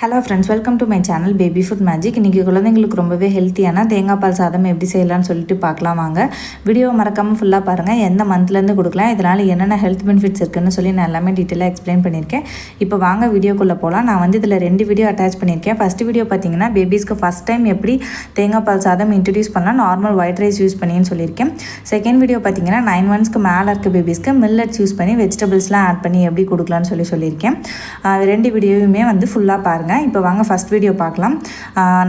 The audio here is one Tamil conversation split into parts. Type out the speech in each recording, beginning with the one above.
Hello friends welcome to my channel baby food magic இன்றைக்கி குழந்தைங்களுக்கு ரொம்பவே ஹெல்த்தியான தேங்காய் பால் சாதம் எப்படி செய்யலாம்னு சொல்லிட்டு பார்க்கலாம் வாங்க. வீடியோ மறக்காமல் ஃபுல்லாக பாருங்கள் எந்த மந்த்லேருந்து கொடுக்கலாம் இதனால் என்னென்ன ஹெல்த் பெனிஃபிட்ஸ் இருக்குன்னு சொல்லி நான் எல்லாமே டீட்டெயிலாக எக்ஸ்பிளைன் பண்ணியிருக்கேன். இப்போ வாங்க வீடியோக்குள்ளே போகலாம் நான் வந்து இதில் ரெண்டு வீடியோ அட்டாச் பண்ணியிருக்கேன். ஃபஸ்ட் வீடியோ பார்த்தீங்கன்னா பேபிஸ்க்கு ஃபஸ்ட் டைம் எப்படி தேங்காய் பால் சாதம் இன்ட்ரடியூஸ் பண்ணலாம் நார்மல் ஒயிட் ரைஸ் யூஸ் பண்ணின்னு சொல்லியிருக்கேன். செகண்ட் வீடியோ பார்த்தீங்கன்னா நைன் மந்த்ஸ்க்கு மேலே இருக்க பேபிஸ்க்கு மில்லட்ஸ் யூஸ் பண்ணி வெஜிடபிள்ஸ்லாம் ஆட் பண்ணி எப்படி கொடுக்கலான்னு சொல்லி சொல்லியிருக்கேன். ரெண்டு வீடியோவுமே வந்து ஃபுல்லாக பாருங்கள் இப்போ வாங்க ஃபஸ்ட் வீடியோ பார்க்கலாம்.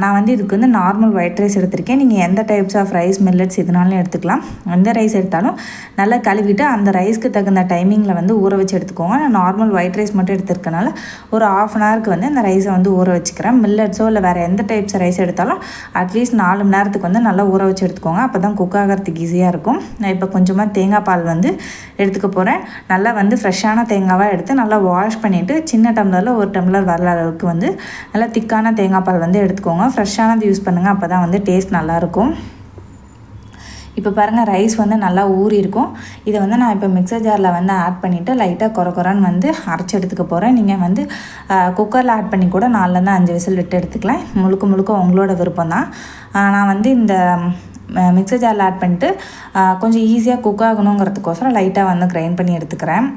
நான் வந்து இதுக்கு வந்து நார்மல் ஒயிட் ரைஸ் எடுத்திருக்கேன். நீங்கள் எந்த டைப்ஸ் ஆஃப் ரைஸ் மில்லட்ஸ் எதுனாலும் எடுத்துக்கலாம். எந்த ரைஸ் எடுத்தாலும் நல்லா கழுவிட்டு அந்த ரைஸ்க்கு தகுந்த டைமிங்கில் வந்து ஊற வச்சு எடுத்துக்கோங்க. நான் நார்மல் ஒயிட் ரைஸ் மட்டும் எடுத்திருக்கனால ஒரு ஆஃப் அன் ஹவருக்கு வந்து அந்த ரைஸை வந்து ஊற வச்சுக்கிறேன். மில்லட்ஸோ இல்லை வேறு எந்த டைப்ஸ் ரைஸ் எடுத்தாலும் அட்லீஸ்ட் நாலு மணி நேரத்துக்கு வந்து நல்லா ஊற வச்சு எடுத்துக்கோங்க. அப்போ தான் குக் ஆகிறதுக்கு ஈஸியாக இருக்கும். நான் இப்போ கொஞ்சமாக தேங்காய் பால் வந்து எடுத்துக்க போகிறேன் நல்லா வந்து ஃப்ரெஷ்ஷான தேங்காவாக எடுத்து நல்லா வாஷ் பண்ணிவிட்டு சின்ன டம்ளரில் ஒரு டம்ளர் வர அளவுக்கு வந்து நல்லா திக்கான தேங்காய் பால் வந்து எடுத்துக்கோங்க. ஃப்ரெஷ்ஷானது யூஸ் பண்ணுங்கள் அப்போ தான் வந்து டேஸ்ட் நல்லாயிருக்கும். இப்போ பாருங்கள் ரைஸ் வந்து நல்லா ஊறி இருக்கும் இதை வந்து நான் இப்போ மிக்சர் ஜாரில் வந்து ஆட் பண்ணிவிட்டு லைட்டாக குறை குறைன்னு வந்து அரைச்சி எடுத்துக்க போகிறேன் நீங்கள் வந்து குக்கரில் ஆட் பண்ணி கூட நாலுலேருந்து அஞ்சு விசில் விட்டு எடுத்துக்கலாம். முழுக்க முழுக்க உங்களோட விருப்பம் தான். நான் வந்து இந்த மிக்சர் ஜாரில் ஆட் பண்ணிட்டு கொஞ்சம் ஈஸியாக குக் ஆகணுங்கிறதுக்கோசரம் லைட்டாக வந்து கிரைண்ட் பண்ணி எடுத்துக்கிறேன்.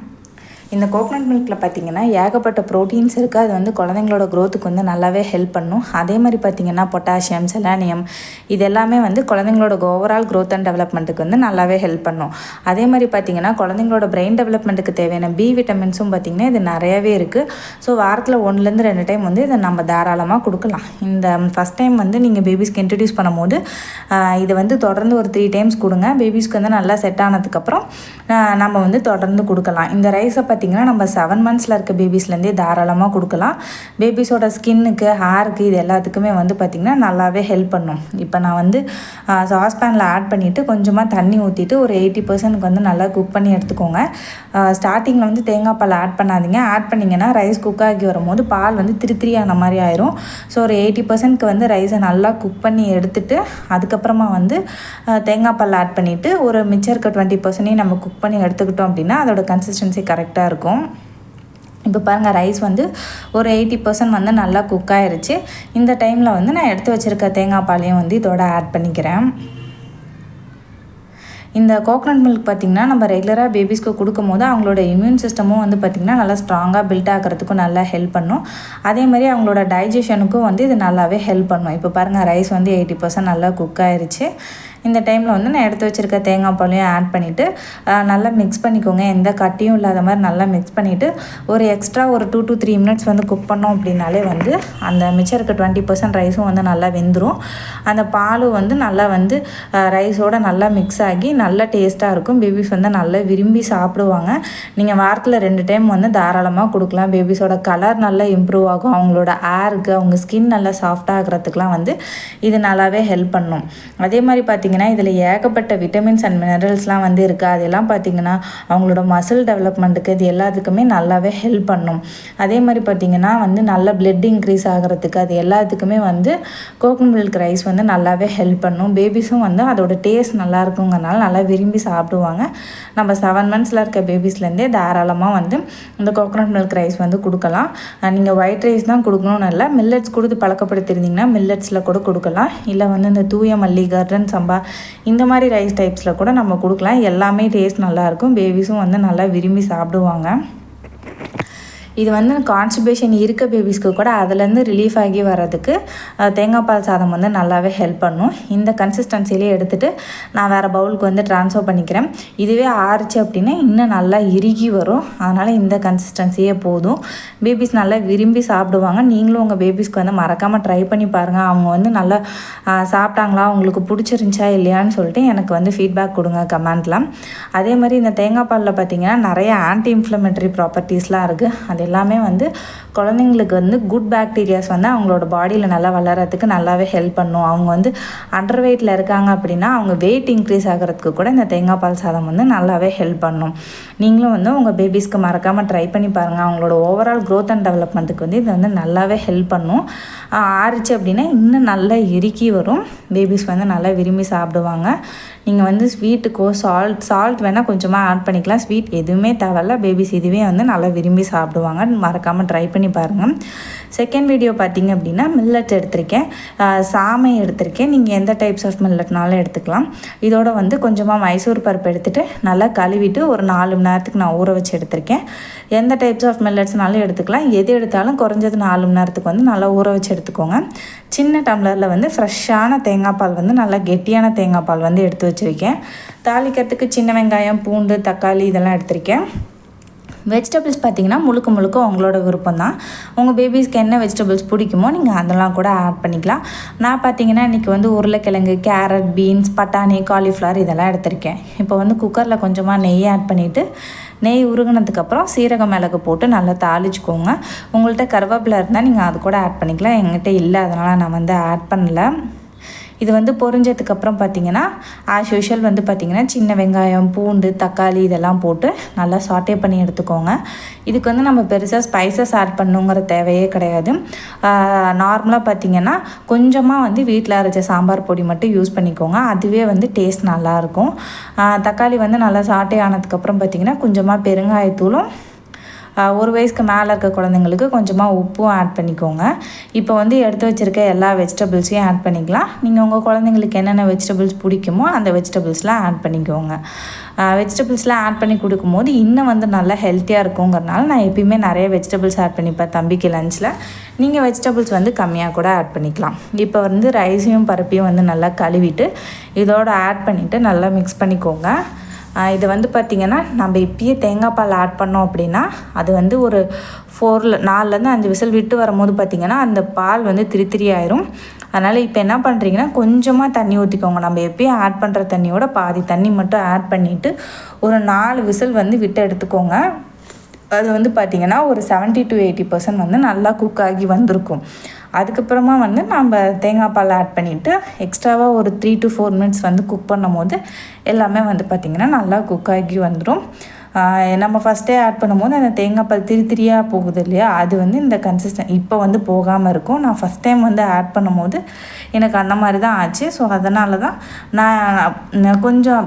இந்த கோகனட் மில்கில் பார்த்தீங்கன்னா ஏகப்பட்ட ப்ரோட்டீன்ஸ் இருக்குது அது வந்து குழந்தைங்களோட க்ரோத்துக்கு வந்து நல்லாவே ஹெல்ப் பண்ணும். அதே மாதிரி பார்த்தீங்கன்னா பொட்டாசியம் செலானியம் இது எல்லாமே வந்து குழந்தைங்களோட ஓவரால் க்ரோத் அண்ட் டெவலப்மெண்ட்டுக்கு வந்து நல்லாவே ஹெல்ப் பண்ணும். அதே மாதிரி பார்த்தீங்கன்னா குழந்தைங்களோட பிரெயின் டெவலப்மெண்ட்டுக்கு தேவையான பி விட்டமின்ஸும் பார்த்தீங்கன்னா இது நிறையவே இருக்குது ஸோ வாரத்தில் ஒன்றுலேருந்து ரெண்டு டைம் வந்து இதை நம்ம தாராளமாக கொடுக்கலாம். இந்த ஃபஸ்ட் டைம் வந்து நீங்கள் பேபிஸ்க்கு இன்ட்ரடியூஸ் பண்ணும்போது இதை வந்து தொடர்ந்து ஒரு த்ரீ டைம்ஸ் கொடுங்க. பேபிஸ்க்கு வந்து நல்லா செட் ஆனதுக்கப்புறம் நம்ம வந்து தொடர்ந்து கொடுக்கலாம். இந்த ரைஸை பார்த்திங்கன்னா நம்ம செவன் மந்த்ஸில் இருக்க பேபிஸ்லேருந்தே தாராளமாக கொடுக்கலாம். பேபிஸோட ஸ்கின்னுக்கு ஹேருக்கு இது எல்லாத்துக்குமே வந்து பார்த்திங்கன்னா நல்லாவே ஹெல்ப் பண்ணும். இப்போ நான் வந்து சாஸ்பேனில் ஆட் பண்ணிவிட்டு கொஞ்சமாக தண்ணி ஊற்றிட்டு ஒரு எயிட்டி பர்சன்ட்க்கு வந்து நல்லா குக் பண்ணி எடுத்துக்கோங்க. ஸ்டார்டிங்கில் வந்து தேங்காய் பால் ஆட் பண்ணாதீங்க. ஆட் பண்ணிங்கன்னா ரைஸ் குக் ஆகி வரும்போது பால் வந்து திரி திரியான மாதிரி ஆயிரும். ஸோ ஒரு எயிட்டி பர்சன்ட்க்கு வந்து ரைஸை நல்லா குக் பண்ணி எடுத்துட்டு அதுக்கப்புறமா வந்து தேங்காய் பால் ஆட் பண்ணிவிட்டு ஒரு மிச்சம் இருக்க டுவெண்ட்டி பர்சன்டையும் நம்ம குக் பண்ணி எடுத்துக்கிட்டோம் அப்படின்னா அதோட கன்சிஸ்டன்சி கரெக்டாக இருக்கும் இருக்கும். இப்போ பாருங்கள் ரைஸ் வந்து ஒரு எயிட்டி பர்சன்ட் வந்து நல்லா குக் ஆயிருச்சு. இந்த டைமில் வந்து நான் எடுத்து வச்சுருக்க தேங்காய் பாலையும் வந்து இதோட ஆட் பண்ணிக்கிறேன். இந்த கோகனட் மில்க் பார்த்திங்கன்னா நம்ம ரெகுலராக பேபிஸ்க்கு கொடுக்கும் போது அவங்களோட இம்யூன் சிஸ்டமும் வந்து பார்த்திங்கன்னா நல்லா ஸ்ட்ராங்காக பில்ட் ஆகிறதுக்கும் நல்லா ஹெல்ப் பண்ணும். அதே மாதிரி அவங்களோட டைஜஷனுக்கும் வந்து இது நல்லாவே ஹெல்ப் பண்ணும். இப்போ பாருங்கள் ரைஸ் வந்து எயிட்டி பர்சன்ட் நல்லா குக் ஆயிருச்சு. இந்த டைமில் வந்து நான் எடுத்து வச்சுருக்க தேங்காய் பாலையும் ஆட் பண்ணிவிட்டு நல்லா மிக்ஸ் பண்ணிக்கோங்க. எந்த கட்டியும் இல்லாத மாதிரி நல்லா மிக்ஸ் பண்ணிவிட்டு ஒரு எக்ஸ்ட்ரா ஒரு டூ டூ த்ரீ மினிட்ஸ் வந்து குக் பண்ணோம் அப்படின்னாலே வந்து அந்த மிச்சம் இருக்க டுவெண்ட்டி பர்சன்ட் ரைஸும் வந்து நல்லா வெந்துடும் அந்த பாலும் வந்து நல்லா வந்து ரைஸோட நல்லா மிக்ஸ் ஆகி நல்லா டேஸ்ட்டாக இருக்கும். பேபிஸ் வந்து நல்லா விரும்பி சாப்பிடுவாங்க. நீங்கள் வாரத்தில் ரெண்டு டைம் வந்து தாராளமாக கொடுக்கலாம். பேபிஸோட கலர் நல்லா இம்ப்ரூவ் ஆகும். அவங்களோட ஏருக்கு அவங்க ஸ்கின் நல்லா சாஃப்டாகிறதுக்குலாம் வந்து இது நல்லாவே ஹெல்ப் பண்ணும். அதே மாதிரி பார்த்தீங்கன்னா இதில் ஏகப்பட்ட விட்டமின்ஸ் அண்ட் மினரல்ஸ்லாம் வந்து இருக்குது அதெல்லாம் பார்த்தீங்கன்னா அவங்களோட மசில் டெவலப்மெண்ட்டுக்கு இது எல்லாத்துக்குமே நல்லாவே ஹெல்ப் பண்ணும். அதே மாதிரி பார்த்தீங்கன்னா வந்து நல்ல பிளட் இன்க்ரீஸ் ஆகிறதுக்கு அது எல்லாத்துக்குமே வந்து கோகோனட் மில்க் ரைஸ் வந்து நல்லாவே ஹெல்ப் பண்ணும். பேபிஸும் வந்து அதோட டேஸ்ட் நல்லா இருக்குங்கிறனால நல்லா விரும்பி சாப்பிடுவாங்க. நம்ம செவன் மந்த்ஸில் இருக்க பேபிஸ்லேருந்தே தாராளமாக வந்து இந்த கோகோனட் மில்க் ரைஸ் வந்து கொடுக்கலாம். நீங்கள் ஒயிட் ரைஸ் தான் கொடுக்கணும்னு இல்லை மில்லட்ஸ் கொடுத்து பழக்கப்படுத்திருந்தீங்கன்னா மில்லட்ஸில் கூட கொடுக்கலாம். இல்லை வந்து இந்த தூய மல்லி கர்டன் சம்பா இந்த மாதிரி ரைஸ் டைப்ஸில் கூட நம்ம கொடுக்கலாம். எல்லாமே டேஸ்ட் நல்லாயிருக்கும். பேபிஸும் வந்து நல்லா விரும்பி சாப்பிடுவாங்க. இது வந்து கான்ஸ்டிபேஷன் இருக்க பேபிஸ்க்கு கூட அதுலேருந்து ரிலீஃப் ஆகி வர்றதுக்கு தேங்காய் பால் சாதம் வந்து நல்லாவே ஹெல்ப் பண்ணும். இந்த கன்சிஸ்டன்சிலே எடுத்துகிட்டு நான் வேறு பவுலுக்கு வந்து ட்ரான்ஸ்ஃபர் பண்ணிக்கிறேன். இதுவே ஆறுச்சு அப்படின்னா இன்னும் நல்லா இறுகி வரும். அதனால் இந்த கன்சிஸ்டன்சியே போதும். பேபிஸ் நல்லா விரும்பி சாப்பிடுவாங்க. நீங்களும் உங்கள் பேபிஸ்க்கு வந்து மறக்காமல் ட்ரை பண்ணி பாருங்கள் அவங்க வந்து நல்லா சாப்பிட்டாங்களா? அவங்களுக்கு பிடிச்சிருந்துச்சா இல்லையான்னு சொல்லிட்டு எனக்கு வந்து ஃபீட்பேக் கொடுங்க கமெண்ட்டில் அதே மாதிரி இந்த தேங்காய் பாலில் பார்த்தீங்கன்னா நிறைய ஆன்டி இன்ஃப்ளமேட்டரி ப்ராப்பர்ட்டிஸ்லாம் இருக்குது அது எல்லாமே வந்து குழந்தைங்களுக்கு வந்து குட் பேக்டீரியாஸ் வந்து அவங்களோட பாடியில் நல்லா வளர்கிறதுக்கு நல்லாவே ஹெல்ப் பண்ணும். அவங்க வந்து அண்டர் வெயிட்டில் இருக்காங்க அப்படின்னா அவங்க வெயிட் இன்க்ரீஸ் ஆகிறதுக்கு கூட இந்த தேங்காய் பால் சாதம் வந்து நல்லாவே ஹெல்ப் பண்ணும். நீங்களும் வந்து உங்கள் பேபிஸ்க்கு மறக்காமல் ட்ரை பண்ணி பாருங்கள் அவங்களோட ஓவரால் க்ரோத் அண்ட் டெவலப்மெண்ட்டுக்கு வந்து இது வந்து நல்லாவே ஹெல்ப் பண்ணும். ஆறிச்சு ஆறுச்சு அப்படின்னா இன்னும் நல்லா இறுக்கி வரும். பேபிஸ் வந்து நல்லா விரும்பி சாப்பிடுவாங்க. நீங்கள் வந்து ஸ்வீட்டுக்கோ சால்ட் சால்ட் வேணால் கொஞ்சமாக ஆட் பண்ணிக்கலாம். ஸ்வீட் எதுவுமே தேவையில்ல. பேபிஸ் இதுவே வந்து நல்லா விரும்பி சாப்பிடுவாங்க. மறக்காமல் ட்ரை பண்ணி பாருங்கள் செகண்ட் வீடியோ பார்த்தீங்க அப்படின்னா மில்லட் எடுத்திருக்கேன். சாமை எடுத்திருக்கேன். நீங்கள் எந்த டைப்ஸ் ஆஃப் மில்லட்னாலும் எடுத்துக்கலாம். இதோட வந்து கொஞ்சமாக மைசூர் பருப்பு எடுத்துகிட்டு நல்லா கழுவிட்டு ஒரு நாலு மணி நேரத்துக்கு நான் ஊற வச்சு எடுத்திருக்கேன். எந்த டைப்ஸ் ஆஃப் மில்லட்ஸ்னாலும் எடுத்துக்கலாம். எது எடுத்தாலும் குறைஞ்சது நாலு மணி நேரத்துக்கு வந்து நல்லா ஊற வச்சு எடுத்துக்கோங்க. சின்ன டம்ளரில் வந்து ஃப்ரெஷ்ஷான தேங்காய் பால் வந்து நல்லா கெட்டியான தேங்காய் பால் வந்து எடுத்து வச்சுருக்கேன். தாளிக்கிறதுக்கு சின்ன வெங்காயம் பூண்டு தக்காளி இதெல்லாம் எடுத்திருக்கேன். வெஜிடபிள்ஸ் பார்த்தீங்கன்னா முழுக்க முழுக்க உங்களோட விருப்பம் தான் உங்கள் பேபிஸ்க்கு என்ன வெஜிடபிள்ஸ் பிடிக்குமோ நீங்கள் அதெல்லாம் கூட ஆட் பண்ணிக்கலாம். நான் பார்த்தீங்கன்னா இன்றைக்கி வந்து உருளைக்கிழங்கு கேரட் பீன்ஸ் பட்டாணி காலிஃப்ளவர் இதெல்லாம் எடுத்திருக்கேன். இப்போ வந்து குக்கரில் கொஞ்சமாக நெய் ஆட் பண்ணிவிட்டு நெய் உருகினதுக்கப்புறம் சீரக மிளகு போட்டு நல்லா தாளிச்சுக்கோங்க. உங்கள்கிட்ட கருவேப்பிலை இருந்தால் நீங்கள் அது கூட ஆட் பண்ணிக்கலாம். எங்கிட்ட இல்லை அதனால் நான் வந்து ஆட் பண்ணல. இது வந்து பொரிஞ்சதுக்கப்புறம் பார்த்தீங்கன்னா ஆஸ் யூஷுவல் வந்து பார்த்திங்கன்னா சின்ன வெங்காயம் பூண்டு தக்காளி இதெல்லாம் போட்டு நல்லா சாட்டே பண்ணி எடுத்துக்கோங்க. இதுக்கு வந்து நம்ம பெருசாக ஸ்பைசஸ் ஆட் பண்ணுங்கிற தேவையே கிடையாது. நார்மலாக பார்த்தீங்கன்னா கொஞ்சமாக வந்து வீட்டில் அரைச்ச சாம்பார் பொடி மட்டும் யூஸ் பண்ணிக்கோங்க. அதுவே வந்து டேஸ்ட் நல்லாயிருக்கும் தக்காளி வந்து நல்லா சாட்டே ஆனதுக்கப்புறம் பார்த்திங்கன்னா கொஞ்சமாக பெருங்காயத்தூளும் ஒரு வயசுக்கு மேலே இருக்க குழந்தைங்களுக்கு கொஞ்சமாக உப்பும் ஆட் பண்ணிக்கோங்க. இப்போ வந்து எடுத்து வச்சுருக்க எல்லா வெஜிடபிள்ஸையும் ஆட் பண்ணிக்கலாம். நீங்கள் உங்கள் குழந்தைங்களுக்கு என்னென்ன வெஜிடபிள்ஸ் பிடிக்குமோ அந்த வெஜிடபிள்ஸ்லாம் ஆட் பண்ணிக்கோங்க. வெஜிடபிள்ஸ்லாம் ஆட் பண்ணி கொடுக்கும்போது இன்னும் வந்து நல்லா ஹெல்த்தியாக இருக்குங்கிறனால நான் எப்பயுமே நிறைய வெஜிடபிள்ஸ் ஆட் பண்ணிப்பேன் தம்பிக்கு லஞ்சில் நீங்கள் வெஜிடபிள்ஸ் வந்து கம்மியாக கூட ஆட் பண்ணிக்கலாம். இப்போ வந்து ரைஸையும் பருப்பையும் வந்து நல்லா கழுவிட்டு இதோட ஆட் பண்ணிவிட்டு நல்லா மிக்ஸ் பண்ணிக்கோங்க. இது வந்து பார்த்திங்கன்னா நம்ம இப்பயே தேங்காய் பால் ஆட் பண்ணோம் அப்படின்னா அது வந்து ஒரு ஃபோரில் நாலுலேருந்து அஞ்சு விசில் விட்டு வரும்போது பார்த்திங்கன்னா அந்த பால் வந்து திரி திரி ஆயிரும். அதனால் இப்போ என்ன பண்ணுறீங்கன்னா கொஞ்சமாக தண்ணி ஊற்றிக்கோங்க நம்ம எப்பயும் ஆட் பண்ணுற தண்ணியோட பாதி தண்ணி மட்டும் ஆட் பண்ணிவிட்டு ஒரு நாலு விசில் வந்து விட்டு எடுத்துக்கோங்க. அது வந்து பார்த்திங்கன்னா ஒரு 70 டு எயிட்டி பர்சன்ட் வந்து நல்லா குக் ஆகி வந்திருக்கும். அதுக்கப்புறமா வந்து நம்ம தேங்காய் பால் ஆட் பண்ணிவிட்டு எக்ஸ்ட்ராவாக ஒரு த்ரீ டு ஃபோர் மினிட்ஸ் வந்து குக் பண்ணும் போது எல்லாமே வந்து பார்த்திங்கன்னா நல்லா குக் ஆகி வந்துடும் நம்ம ஃபஸ்ட்டே ஆட் பண்ணும்போது அந்த தேங்காய் பால் திரி திரியாக போகுது இல்லையா? அது வந்து இந்த கன்சிஸ்டன் இப்போ வந்து போகாமல் இருக்கும். நான் ஃபஸ்ட் டைம் வந்து ஆட் பண்ணும்போது எனக்கு அந்த மாதிரி தான் ஆச்சு. ஸோ அதனால தான் நான் நான் கொஞ்சம்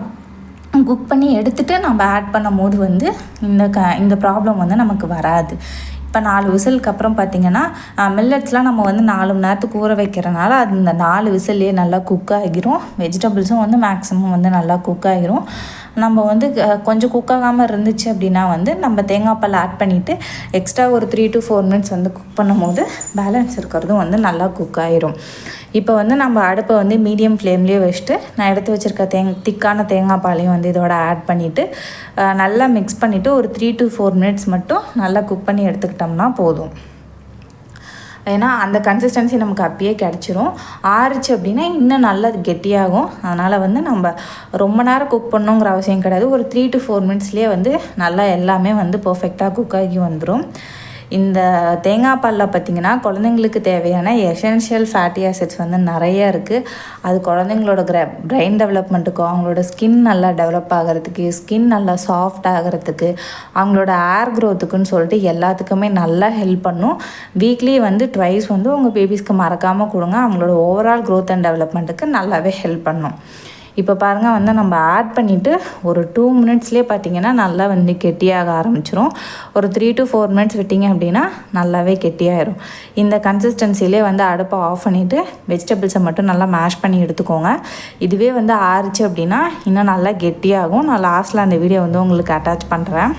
குக் பண்ணி எடுத்துகிட்டு நம்ம ஆட் பண்ணும் போது வந்து இந்த க இந்த ப்ராப்ளம் வந்து நமக்கு வராது. இப்போ நாலு விசிலுக்கு அப்புறம் பார்த்திங்கன்னா மில்லட்ஸ்லாம் நம்ம வந்து நாலு மணி நேரத்துக்கு ஊற வைக்கிறனால அது இந்த நாலு விசிலே நல்லா குக் ஆகிரும். வெஜிடபிள்ஸும் வந்து மேக்ஸிமம் வந்து நல்லா குக் ஆகிரும். நம்ம வந்து கொஞ்சம் குக் ஆகாமல் இருந்துச்சு அப்படின்னா வந்து நம்ம தேங்காய் பால் ஆட் பண்ணிவிட்டு எக்ஸ்ட்ரா ஒரு த்ரீ டு ஃபோர் மினிட்ஸ் வந்து குக் பண்ணும்போது பேலன்ஸ் இருக்கிறதும் வந்து நல்லா குக் ஆயிரும். இப்போ வந்து நம்ம அடுப்பை வந்து மீடியம் ஃப்ளேம்லேயே வச்சுட்டு நான் எடுத்து வச்சுருக்க தேங் திக்கான தேங்காய் பாலையும் வந்து இதோட ஆட் பண்ணிவிட்டு நல்லா மிக்ஸ் பண்ணிவிட்டு ஒரு த்ரீ டு ஃபோர் மினிட்ஸ் மட்டும் நல்லா குக் பண்ணி எடுத்துக்கிட்டோம்னா போதும். ஏன்னா அந்த கன்சிஸ்டன்சி நமக்கு அப்பயே கிடச்சிரும். ஆறுச்சு அப்படின்னா இன்னும் நல்லா கெட்டியாகும். அதனால் வந்து நம்ம ரொம்ப நேரம் குக் பண்ணணுங்கிற அவசியம் கிடையாது. ஒரு த்ரீ டு ஃபோர் மினிட்ஸ்லேயே வந்து நல்லா எல்லாமே வந்து பர்ஃபெக்டாக குக் ஆகி வந்துடும் இந்த தேங்காய் பாலில் பார்த்திங்கன்னா குழந்தைங்களுக்கு தேவையான எசென்ஷியல் ஃபேட்டி ஆசிட்ஸ் வந்து நிறைய இருக்குது அது குழந்தைங்களோட கிர பிரெயின் டெவலப்மெண்ட்டுக்கும் அவங்களோட ஸ்கின் நல்லா டெவலப் ஆகிறதுக்கு ஸ்கின் நல்லா சாஃப்ட் ஆகிறதுக்கு அவங்களோட ஏர் க்ரோத்துக்குன்னு சொல்லிட்டு எல்லாத்துக்குமே நல்லா ஹெல்ப் பண்ணும். வீக்லி வந்து ட்வைஸ் வந்து உங்கள் பேபிஸ்க்கு மறக்காமல் கொடுங்க. அவங்களோட ஓவரால் க்ரோத் அண்ட் டெவலப்மெண்ட்டுக்கு நல்லாவே ஹெல்ப் பண்ணும். இப்போ பாருங்கள் வந்து நம்ம ஆட் பண்ணிவிட்டு ஒரு டூ மினிட்ஸ்லேயே பார்த்திங்கன்னா நல்லா வந்து கெட்டியாக ஆரம்பிச்சிரும். ஒரு த்ரீ டு ஃபோர் மினிட்ஸ் விட்டிங்க அப்படின்னா நல்லாவே கெட்டியாயிரும். இந்த கன்சிஸ்டன்சிலே வந்து அடுப்பை ஆஃப் பண்ணிவிட்டு வெஜிடபிள்ஸை மட்டும் நல்லா மேஷ் பண்ணி எடுத்துக்கோங்க. இதுவே வந்து ஆறுச்சு அப்படின்னா இன்னும் நல்லா கெட்டியாகும். நான் லாஸ்ட்டில் அந்த வீடியோ வந்து உங்களுக்கு அட்டாச் பண்ணுறேன்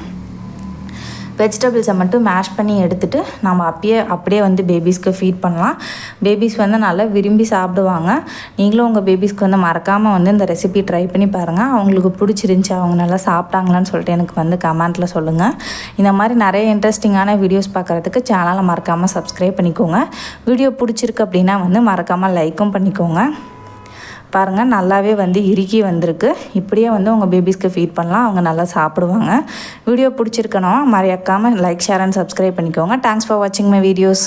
வெஜிடபிள்ஸை மட்டும் மேஷ் பண்ணி எடுத்துட்டு நம்ம அப்பயே அப்படியே வந்து பேபிஸ்க்கு ஃபீட் பண்ணலாம். பேபிஸ் வந்து நல்லா விரும்பி சாப்பிடுவாங்க. நீங்களும் உங்கள் பேபிஸ்க்கு வந்து மறக்காமல் வந்து இந்த ரெசிபி ட்ரை பண்ணி பாருங்கள் அவங்களுக்கு பிடிச்சிருந்துச்சி அவங்க நல்லா சாப்பிட்டாங்களான்னு சொல்லிட்டு எனக்கு வந்து கமெண்ட்டில் சொல்லுங்கள் இந்த மாதிரி நிறைய இன்ட்ரெஸ்டிங்கான வீடியோஸ் பார்க்குறதுக்கு சேனலை மறக்காமல் சப்ஸ்கிரைப் பண்ணிக்கோங்க. வீடியோ பிடிச்சிருக்கு அப்படின்னா வந்து மறக்காமல் லைக்கும் பண்ணிக்கோங்க. பாருங்கள் நல்லாவே வந்து இறுக்கி வந்திருக்கு. இப்படியே வந்து உங்கள் பேபிஸ்க்கு ஃபீட் பண்ணலாம் அவங்க நல்லா சாப்பிடுவாங்க. வீடியோ பிடிச்சிருக்கணும் மறையாக்காமல் லைக் ஷேர் அண்ட் சப்ஸ்கிரைப் பண்ணிக்கோங்க. தேங்க்ஸ் ஃபார் வாட்சிங் மை வீடியோஸ்